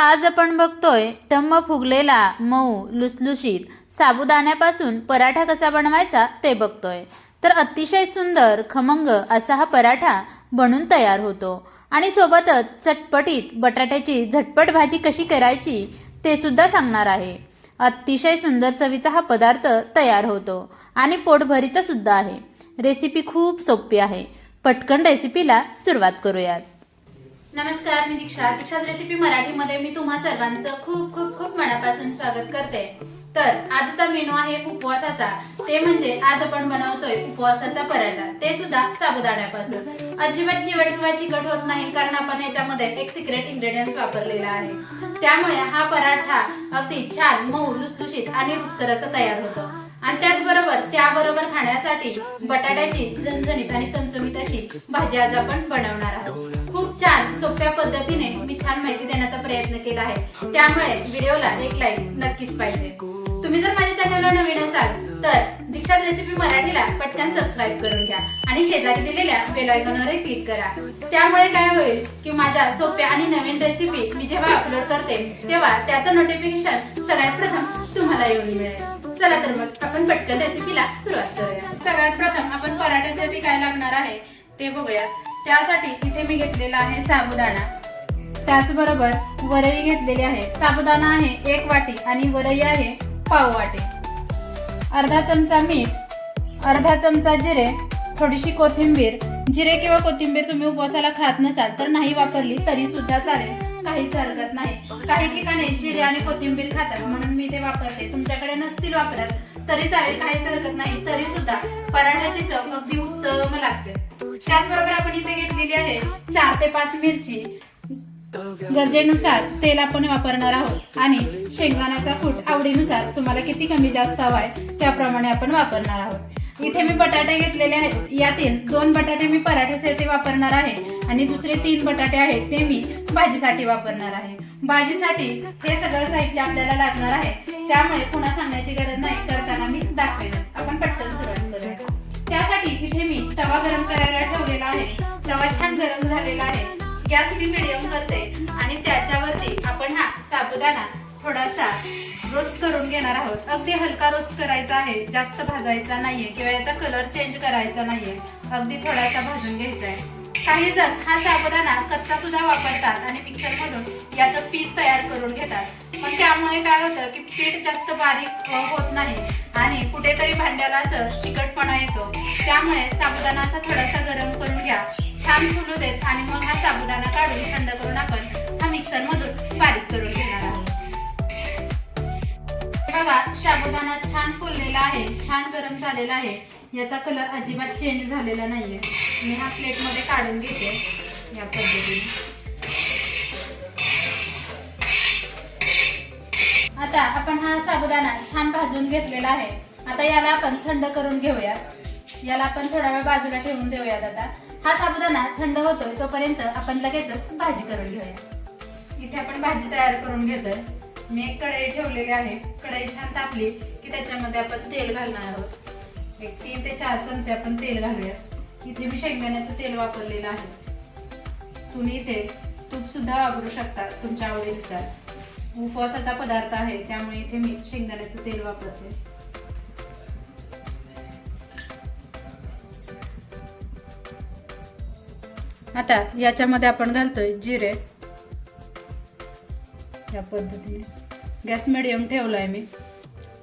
आज आपण बघतोय टम्म फुगलेला मऊ लुसलुशीत. साबुदाण्यापासून पराठा कसा बनवायचा ते बघतोय. तर अतिशय सुंदर खमंग असा हा पराठा बनून तयार होतो. आणि सोबतच चटपटीत बटाट्याची झटपट भाजी कशी करायची ते सुद्धा सांगणार आहे. अतिशय सुंदर चवीचा हा पदार्थ तयार होतो. आणि पोटभरीचा सुद्धा आहे. रेसिपी खूप सोपी आहे. पटकन रेसिपीला सुरुवात करूयात. नमस्कार मी दीक्षा. दीक्षाच रेसिपी मराठीमध्ये मी तुम्हा सर्वांचं खूप खूप खूप मनापासून स्वागत करते. तर आजचा मेनू आहे उपवासाचा. ते म्हणजे आज आपण बनवतोय उपवासाचा पराठा. ते सुद्धा साबुदाण्यापासून. अजिबात चिवट किंवा चिकट होत नाही कारण आपण याच्यामध्ये एक सिक्रेट इंग्रेडियंट्स वापरलेला आहे. त्यामुळे हा पराठा अगदी छान मऊ लुसलुशीत आणि रुचकर असा तयार होतो. आणि त्याचबरोबर त्याबरोबर खाण्यासाठी बटाट्याची झणझणीत आणि चमचमीत अशी भाजी आज आपण बनवणार आहोत. खूप छान सोप्या पद्धतीने मी छान माहिती देण्याचा प्रयत्न केला आहे. त्यामुळे व्हिडिओला एक लाईक नक्कीच पाहिजे. तुम्ही जर माझ्या चॅनलला नवीन असाल तर दीक्षाच रेसिपी मराठीला पटकन सबस्क्राईब करून घ्या आणि शेजारी दिलेल्या बेल आयकॉनवरही क्लिक करा. त्यामुळे काय होईल की माझ्या सोप्या आणि नवीन रेसिपी मी जेव्हा अपलोड करते तेव्हा त्याचं नोटिफिकेशन सगळ्यात प्रथम तुम्हाला येऊन मिळेल. चला तर मग आपण पटकन रेसिपीला सुरुवात करूया. सगळ्यात प्रथम आपण पराठ्यासाठी काय लागणार आहे ते बघूया. त्यासाठी इथे मी घेतलेला आहे साबुदाणा. त्याचबरोबर वरई घेतलेली आहे. साबुदाणा आहे एक वाटी आणि वरई आहे पाव वाटी. अर्धा चमचा मीठ अर्धा चमचा जिरे थोडीशी कोथिंबीर. जिरे किंवा कोथिंबीर तुम्ही उपवासाला खात नसाल तर नाही वापरली तरी सुद्धा चालेल. काहीच हरकत नाही. काही ठिकाणी जिरे आणि कोथिंबीर खातात म्हणून मी ते वापरते. तुमच्याकडे नसतील वापरत तरी चालेल. काहीच हरकत नाही. तरी सुद्धा पराठ्याची चव अगदी उत्तम लागते. त्याचबरोबर आपण इथे घेतलेली आहे चार ते पाच मिरची. गरजेनुसार तेल आपण वापरणार आहोत. आणि शेंगदाण्याचा कूट आवडीनुसार तुम्हाला किती कमी जास्त हवा आहे त्याप्रमाणे आपण वापरणार आहोत. इथे मी बटाटे घेतलेले आहेत. यातील दोन बटाटे मी पराठ्यासाठी वापरणार आहे. आणि दुसरे तीन बटाटे आहेत ते मी भाजीसाठी वापरणार आहे. भाजीसाठी हे सगळं साहित्य आपल्याला लागणार आहे. त्यामुळे पुन्हा सांगण्याची गरज नाही. करताना मी दाखवेनच. आपण पटकन सुरुवात करूया. त्यासाठी इथे मी तवा गरम करायला ठेवलेला आहे. तवा छान गरम झालेला आहे. गॅस मी मिडियम करते आणि त्याच्यावरती आपण हा साबुदाणा थोडासा रोस्ट करून घेणार आहोत. अगदी हलका रोस्ट करायचा आहे. जास्त भाजायचा नाहीये किंवा याचा कलर चेंज करायचा नाहीये. अगदी थोडासा भाजून घ्यायचा आहे. काही जण हा साबुदाणा कच्चा सुद्धा वापरतात आणि मिक्सरमधून याचं पीठ तयार करून घेतात. पण त्यामुळे काय होतं की पीठ जास्त बारीक होत नाही आणि कुठेतरी भांड्याला असं चिकटपणा येतो. त्यामुळे साबुदाणा असा थोडासा गरम करून घ्या. छान फुलू देत आणि मग हा साबुदाणा काढून थंड करून आपण हा मिक्सरमधून बारीक करून घेणार आहोत. बघा साबुदाणा छान फुललेला आहे छान गरम झालेला आहे. याचा कलर अजिबात चेंज झालेला नाहीये. मी हा प्लेटमध्ये काढून घेते या पद्धतीने. आता आपण हा साबुदाणा छान भाजून घेतलेला आहे. आता याला आपण थंड करून घेऊया. याला आपण थोडा वेळ बाजूला ठेवून देऊयात आता. हा साबुदाणा थंड होतोय तोपर्यंत आपण लगेचच भाजी करून घेऊया. इथे आपण भाजी तयार करून घेतोय. मी एक कढई ठेवलेली आहे. कढई छान तापली की त्याच्यामध्ये आपण तेल घालणार आहोत. एक तीन ते चार चमचे आपण तेल घालूया इथे मी शेंगदाण्याचं तेल वापरलेलं आहे. तुम्ही इथे तूप सुद्धा वापरू शकता तुमच्या आवडीनुसार. उपवासाचा पदार्थ आहे त्यामुळे इथे मी शेंगदाण्याचं तेल वापरते. आता याच्यामध्ये आपण घालतोय जिरे. या पद्धतीने. गॅस मिडियम ठेवलाय मी.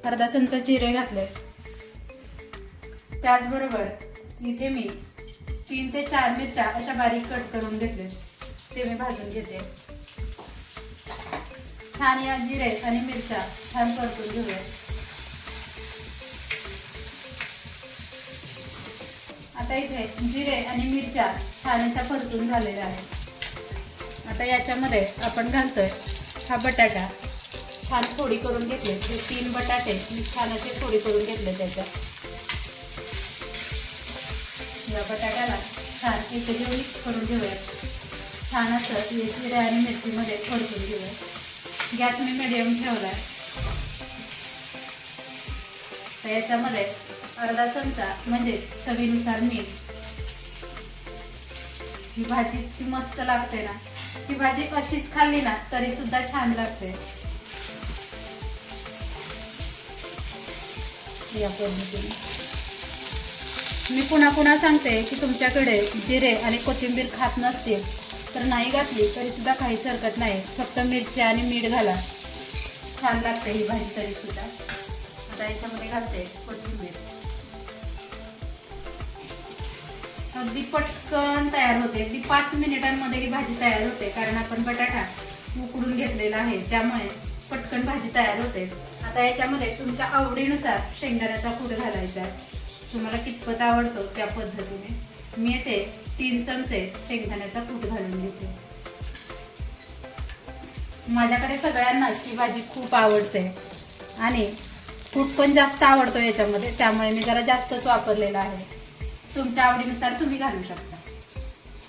अर्धा चमचा जिरे घातले. त्याचबरोबर इथे मी तीन ते चार मिरच्या अशा बारीक कट करून घेतले. ते मी भाजून घेते. छान या जिरे आणि मिरच्या छान परतून घेऊया. आता इथे जिरे आणि मिरच्या छान अशा परतून झालेल्या आहेत. आता याच्यामध्ये आपण घालतोय हा बटाटा. छान फोडी करून घेतले. हे तीन बटाटे मी छान असे फोडी करून घेतले त्याच्या या बटाट्याला छान इथे घेऊन मिक्स करून घेऊया. छान असं जिरे आणि मिरचीमध्ये परतून घेऊया. गॅस मी मिडियम ठेवला तर याच्यामध्ये अर्धा चमचा म्हणजे चवीनुसार मीठ. ही भाजी ती मस्त लागते ना. ही भाजी अशीच खाल्ली ना तरी सुद्धा छान लागते. या पद्धतीने मी पुन्हा पुन्हा सांगते की तुमच्याकडे जिरे आणि कोथिंबीर खात नसतील तर नाही घातली तरीसुद्धा काहीच हरकत नाही. फक्त मिरची आणि मीठ घाला. छान लागते ही भाजी तरीसुद्धा. आता याच्यामध्ये घालते कोथिंबीर. अगदी पटकन तयार होते. अगदी पाच मिनिटांमध्ये ही भाजी तयार होते कारण आपण बटाटा उकडून घेतलेला आहे. त्यामुळे पटकन भाजी तयार होते. आता याच्यामध्ये तुमच्या आवडीनुसार शेंगदाण्याचा कूट घालायचा आहे. तुम्हाला कितपत आवडतो त्या पद्धतीने. मी येते. तीन चमचे शेंगदाण्याचा कूट घालून घेते. माझ्याकडे सगळ्यांनाच ही भाजी खूप आवडते. आणि कूट पण जास्त आवडतो याच्यामध्ये त्यामुळे मी जरा जास्तच वापरलेला आहे. तुमच्या आवडीनुसार तुम्ही घालू शकता.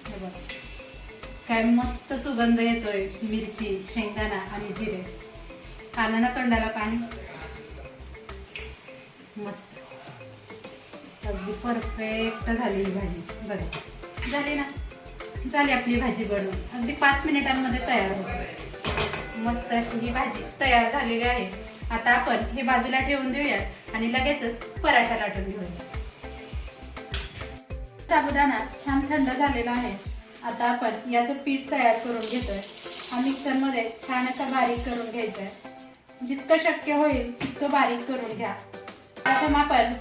हे बघा. काय मस्त सुगंध येतोय मिरची शेंगदाणा आणि जिरे. आलं ना तोंडाला पाणी. मस्त. अगदी परफेक्ट झाली ही भाजी. बघा. झाली ना. झाली आपली भाजी बनवून. अगदी पाच मिनिटांमध्ये तयार होते. मस्त अशी ही भाजी तयार झालेली आहे. आता आपण हे बाजूला ठेवून देऊया आणि लगेचच पराठा लाटून घेऊया. साबुदाणा छान थंड झालेला आहे. आता आपण याचं पीठ तयार करून घेतोय. हा मिक्सरमध्ये छान असा बारीक करून घ्यायचा आहे. जितकं शक्य होईल तितकं बारीक करून घ्या. प्रथम आपण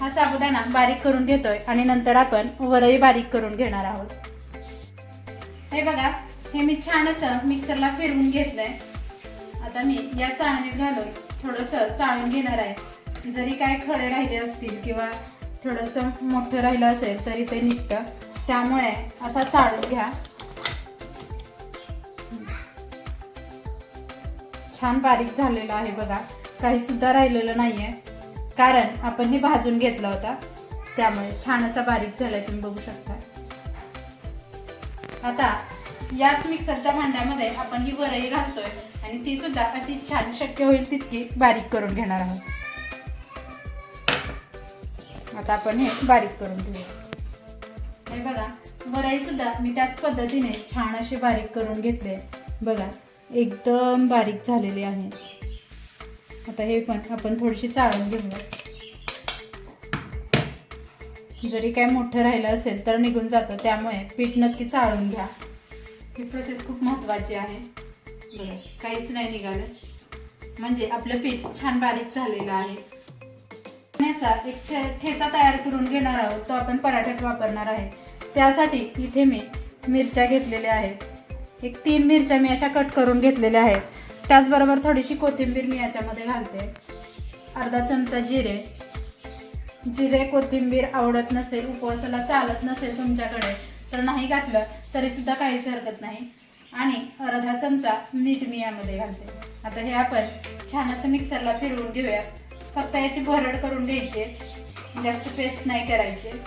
हा साबुदाणा बारीक करून घेतोय आणि नंतर आपण वरही बारीक करून घेणार आहोत. हे बघा हे मी छान असं मिक्सरला फिरवून घेतलंय. आता मी या चाळणीत घालून थोडंसं चाळून घेणार आहे. जरी काय खडे राहिले असतील किंवा थोडंसं मोठं राहिलं असेल तरी ते निघतं. त्यामुळे असा चाळून घ्या. छान बारीक झालेलं आहे बघा. काही सुद्धा राहिलेलं नाहीये. कारण आपण हे भाजून घेतला होता. त्यामुळे छान असा बारीक झालाय तुम्ही बघू शकता. आता याच मिक्सरच्या भांड्यामध्ये आपण ही वरई घालतोय आणि ती सुद्धा अशी छान शक्य होईल तितकी बारीक करून घेणार आहोत. आता आपण हे बारीक करून घेऊया. हे बघा वरई सुद्धा मी त्याच पद्धतीने छान अशी बारीक करून घेतले. बघा एकदम बारीक झालेली आहे. आता हे पण आपण थोडीशी चाळून घेऊया. जरी काय मोठं राहिलं असेल तर निघून जातं त्यामुळे पीठ नक्की चाळून घ्या. ही प्रोसेस खूप महत्त्वाची आहे. काहीच नाही निघालं. म्हणजे आपलं पीठ छान बारीक झालेलं आहे. याचा एक छे ठेचा तयार करून घेणार आहोत तो आपण पराठ्यात वापरणार आहे. त्यासाठी इथे मी मिरच्या घेतलेल्या आहेत. एक तीन मिरच्या मी अशा कट करून घेतलेल्या आहेत. त्याचबरोबर थोडीशी कोथिंबीर मी याच्यामध्ये घालते. अर्धा चमचा जिरे. जिरे कोथिंबीर आवडत नसेल उपवासाला चालत नसेल तुमच्याकडे तर नाही घातलं तरीसुद्धा काहीच हरकत नाही. आणि अर्धा चमचा मीठ मी यामध्ये घालते. आता हे आपण छान असं मिक्सरला फिरवून घेऊया. फक्त याची भरड करून घ्यायची जास्त पेस्ट नाही करायची.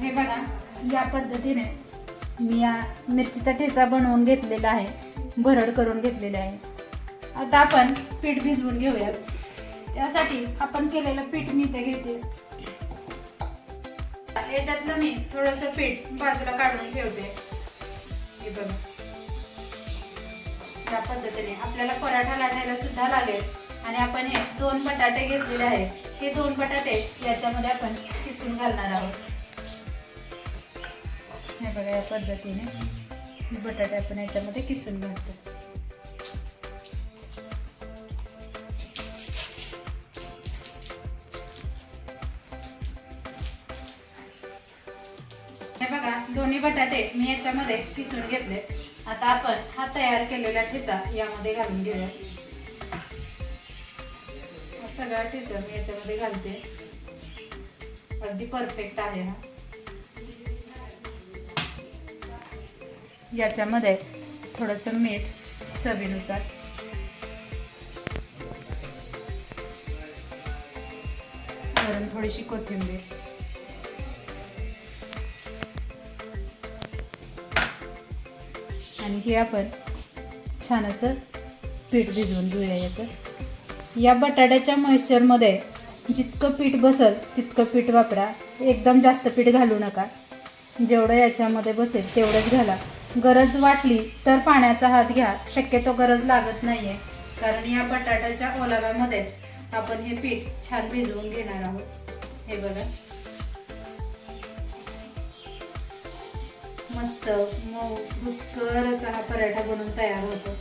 हे बघा या पद्धतीने मी या मिरचीचा ठेचा बनवून घेतलेला आहे. भरड करून घेतलेले आहे. आता आपण पीठ भिजवून घेऊया त्यासाठी आपण केलेलं पीठ मी ते घेते. याच्यातलं मी थोडस पीठ बाजूला काढून ठेवते. हे बघ. त्या पद्धतीने आपल्याला पराठा लाटायला सुद्धा लागेल. आणि आपण हे दोन बटाटे घेतलेले आहेत. हे दोन बटाटे याच्यामध्ये आपण किसून घालणार आहोत. हे बघा या पद्धतीने. बटाटे आपण याच्यामध्ये किसून घालतो. हे बघा दोन्ही बटाटे मी याच्यामध्ये किसून घेतले. आता आपण हा तयार केलेला ठेचा यामध्ये घालून घेऊया. सगळा ठेचा मी याच्यामध्ये घालते. अगदी परफेक्ट आहे हा. याच्यामध्ये थोडंसं मीठ चवीनुसार. वरून थोडीशी कोथिंबीर. आणि हे आपण छान असं पीठ भिजवून घेऊया याचं. या बटाट्याच्या मॉइश्चरमध्ये जितकं पीठ बसेल तितकं पीठ वापरा. एकदम जास्त पीठ घालू नका. जेवढं याच्यामध्ये बसेल तेवढंच घाला. गरज वाटली तर पाण्याचा हात घ्या. शक्यतो गरज लागत नाहीये. कारण या बटाट्याच्या ओलाव्यामध्येच आपण हे पीठ छान भिजवून घेणार आहोत. हे बघा. मस्त मऊ रुचकर असा हा पराठा बनून तयार होतो.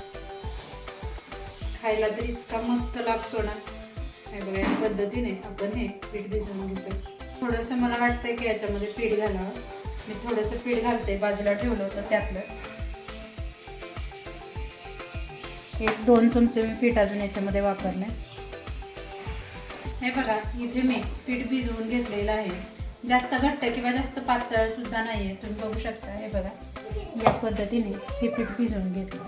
खायला तरी इतका मस्त लागतो ना. हे बघा या पद्धतीने आपण हे पीठ भिजवून घेतो थोडंसं मला वाटतंय की याच्यामध्ये पीठ घालावं. मी थोडंसं पीठ घालते बाजूला ठेवलं होतं त्यातलं. एक दोन चमचे मी पीठ अजून याच्यामध्ये वापरले हे बघा इथे मी पीठ भिजवून घेतलेलं आहे. जास्त घट्ट किंवा जास्त पातळ सुद्धा आहे तुम्ही बघू शकता हे बघा. या पद्धतीने हे पीठ भिजवून घेतलं.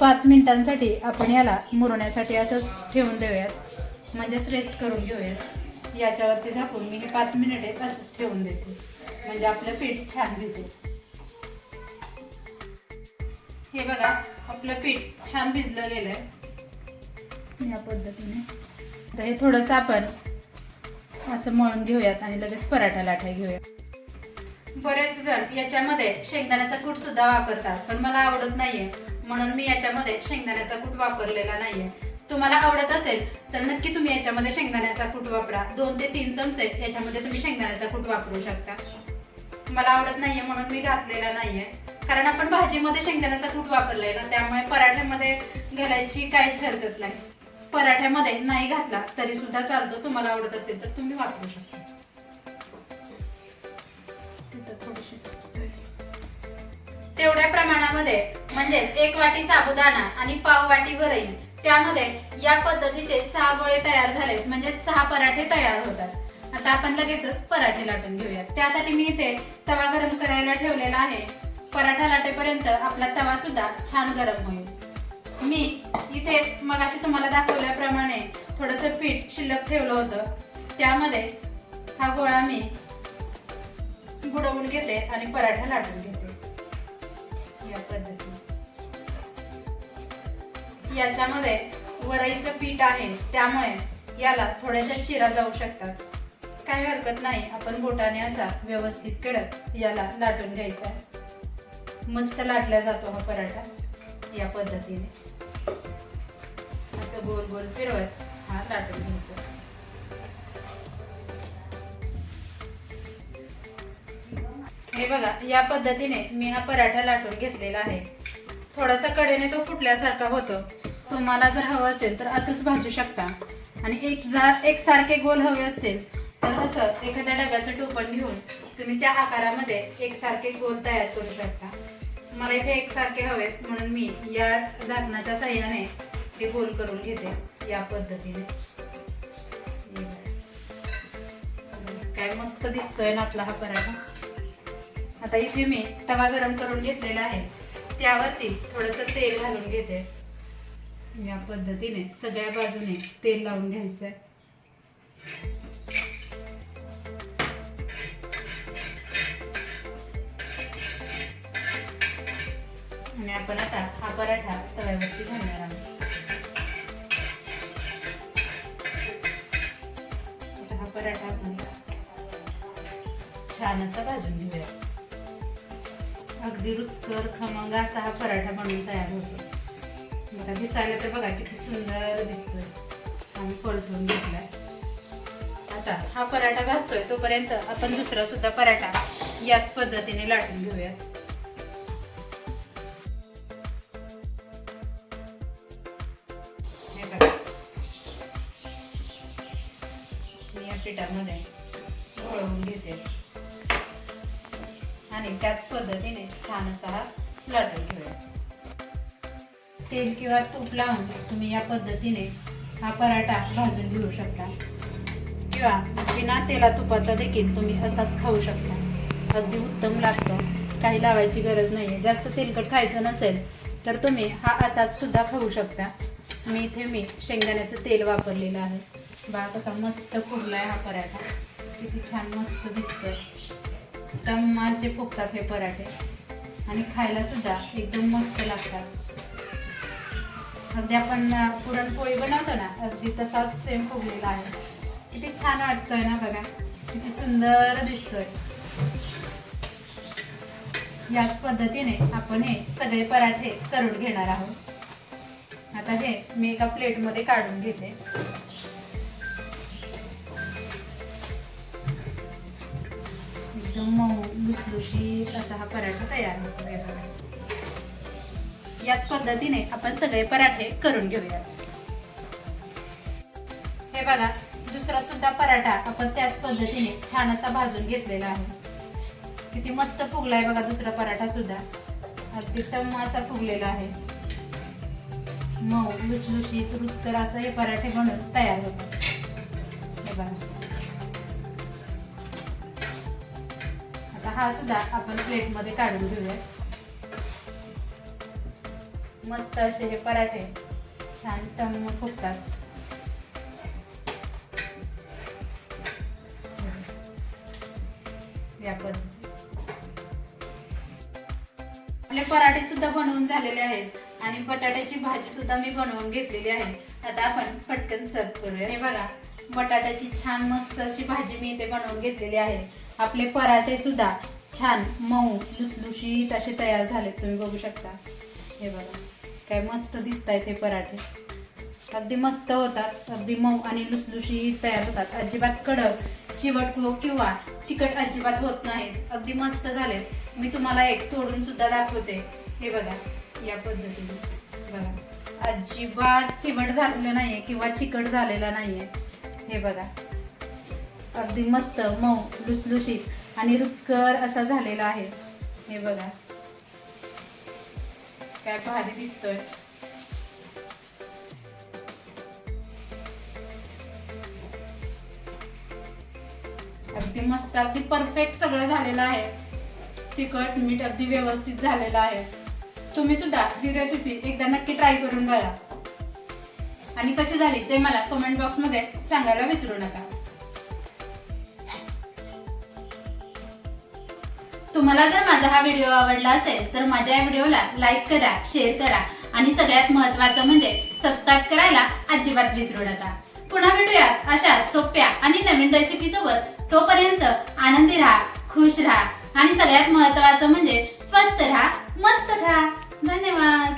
पाच मिनिटांसाठी आपण याला मुरण्यासाठी असंच ठेवून देऊयात. म्हणजेच रेस्ट करून घेऊयात. याच्यावरती झाकून मी हे पाच मिनिटे असंच ठेवून देते. म्हणजे आपलं पीठ छान भिजेल. हे बघा आपलं पीठ छान भिजलं गेलंय. या पद्धतीने. तर हे थोडंसं आपण असं मळून घेऊयात आणि लगेच पराठा लाटा घेऊयात. बरेच जण याच्यामध्ये शेंगदाण्याचा कूट सुद्धा वापरतात पण मला आवडत नाहीये. म्हणून मी याच्यामध्ये शेंगदाण्याचा कूट वापरलेला नाहीये. तुम्हाला आवडत असेल तर नक्की तुम्ही याच्यामध्ये शेंगदाण्याचा कूट वापरा. दोन ते तीन चमचे याच्यामध्ये तुम्ही शेंगदाण्याचा कूट वापरू शकता. मला आवडत नाहीये म्हणून मी घातलेला नाहीये. कारण आपण भाजीमध्ये शेंगदाण्याचा कूट वापरलाय ना त्यामुळे पराठ्यामध्ये घालायची काहीच हरकत नाही. पराठ्यामध्ये नाही घातला तरी सुद्धा चालतो तुम्हाला आवडत असेल तर तुम्ही वापरू शकता. तेवढ्या प्रमाणामध्ये म्हणजेच एक वाटी साबुदाणा आणि पाव वाटी वरई त्यामध्ये या पद्धतीचे सहा गोळे तयार झालेत. म्हणजे सहा पराठे तयार होतात. आता आपण लगेचच पराठे लाटून घेऊयात. त्यासाठी मी इथे तवा गरम करायला ठेवलेला आहे. पराठा लाटेपर्यंत आपला तवा सुद्धा छान गरम होईल. मी इथे मगाशी तुम्हाला दाखवल्याप्रमाणे थोडंसं पीठ शिल्लक ठेवलं होतं. त्यामध्ये हा गोळा मी बुडवून घेते आणि पराठा लाटून घेते. या पद्धतीने. याच्यामध्ये वरईचं पीठ आहे त्यामुळे याला थोड्याशा चिरा जाऊ शकतात. काही हरकत नाही आपण बोटाने असा व्यवस्थित करत याला लाटून घ्यायचा आहे. मस्त लाटला जातो हा पराठा या पद्धतीने. असं गोल गोल फिरवत हा लाटून घ्यायचा. हे बघा या पद्धतीने मी हा पराठा लाटून घेतलेला आहे. थोडासा कडेने तो फुटल्यासारखा होतो. तुम्हाला जर हवं असेल तर असंच भाजू शकता. आणि एक जर एक सारखे गोल हवे असतील तर असं एखाद्या डब्याचं टोपण घेऊन तुम्ही त्या आकारामध्ये एकसारखे गोल तयार करू शकता. मला इथे एकसारखे हवेत म्हणून मी या झाकणाच्या साह्याने हे गोल करून घेते या पद्धतीने. काय मस्त दिसतोय ना आपला हा पराठा. आता इथे मी तवा गरम करून घेतलेला आहे. त्यावरती थोडंसं तेल घालून घेते. या पद्धतीने सगळ्या बाजूने तेल लावून घ्यायचं आहे आणि आपण आता हा पराठा तव्यावरती घालणार आहोत. हा पराठा आपण छान असा भाजून घेऊया. अगदी रुचकर खमंग असा हा पराठा बनवून तयार होतो. आता दिसायला तर बघा किती सुंदर दिसतोय. आम्ही पलटून घेतलाय. आता हा पराठा भाजतोय तोपर्यंत आपण दुसरा सुद्धा पराठा याच पद्धतीने लाटून घेऊयात. हे बघा. मी या पिठामध्ये घोळवून घेते. आणि त्याच पद्धतीने छान असा हा लाटून तेल किंवा तूप लावून तुम्ही या पद्धतीने हा पराठा भाजून घेऊ शकता. किंवा बिना तेला तुपाचा देखील तुम्ही असाच खाऊ शकता. अगदी उत्तम लागतो. काही लावायची गरज नाही आहे जास्त तेलकट खायचं नसेल तर तुम्ही हा असाच सुद्धा खाऊ शकता. मी इथे मी शेंगदाण्याचं तेल वापरलेलं आहे. बा कसा मस्त फुगलाय हा पराठा. किती छान मस्त दिसतोय. एकदम माझे फुगतात हे पराठे. आणि खायला सुद्धा एकदम मस्त लागतात. अगदी आपण पुरणपोळी बनवतो ना अगदी तसाच सेम फुगलेला आहे. किती छान वाटतोय ना बघा. किती सुंदर दिसतोय. याच पद्धतीने आपण हे सगळे पराठे करून घेणार आहोत. आता हे मी एका प्लेटमध्ये काढून घेते. एकदम मऊ लुसलुशीत असा हा पराठा तयार होतो याच पद्धतीने आपण सगळे पराठे करून घेऊयात. हे बघा दुसरा सुद्धा पराठा आपण त्याच पद्धतीने छान असा भाजून घेतलेला आहे. किती मस्त फुगलाय बघा दुसरा पराठा सुद्धा. अगदी टम्म असा फुगलेला आहे. मऊ लुसलुशीत रुचकर असं हे पराठे बनून तयार होतात. हे बघा. आता हा सुद्धा आपण प्लेटमध्ये काढून घेऊया मस्त असे हे पराठे. छान टम्म फुगतात या आपले पराठे सुद्धा बनवून झालेले आहेत. आणि बटाट्याची भाजी सुद्धा मी बनवून घेतलेली आहे. आता आपण पटकन सर्व करूया. हे बघा बटाट्याची छान मस्त अशी भाजी मी इथे बनवून घेतलेली आहे. आपले पराठे सुद्धा छान मऊ लुसलुशीत असे तयार झालेत. तुम्ही बघू शकता. हे बघा. काय मस्त दिसत आहेत ते पराठे. अगदी मस्त होतात. अगदी मऊ आणि लुसलुशी तयार होतात. अजिबात कडक चिवट हो किंवा चिकट अजिबात होत नाहीत अगदी मस्त झालेत मी तुम्हाला एक तोडून सुद्धा दाखवते. हे बघा या पद्धतीने. बघा. अजिबात चिवट झालेलं नाहीये किंवा चिकट नाही नाहीये. हे बघा. अगदी मस्त मऊ लुसलुशीत आणि रुचकर असा झालेला आहे. हे बघा. काय भारी दिसतोय. अगदी मस्त अगदी परफेक्ट सगळं झालेलं आहे. तिखट मीठ अगदी व्यवस्थित झालेलं आहे. तुम्ही सुद्धा ही रेसिपी एकदा नक्की ट्राय करून बघा. आणि कशी झाली ते मला कमेंट बॉक्समध्ये सांगायला विसरू नका. तुम्हाला जर माझा हा व्हिडिओ आवडला असेल तर माझ्या या व्हिडिओला लाईक करा शेअर करा आणि सगळ्यात महत्त्वाचं म्हणजे सबस्क्राईब करायला अजिबात विसरू नका. पुन्हा भेटूयात अशा सोप्या आणि नवीन रेसिपी सोबत. तोपर्यंत आनंदी राहा खुश राहा आणि सगळ्यात महत्त्वाचं म्हणजे स्वस्त राहा मस्त राहा. धन्यवाद.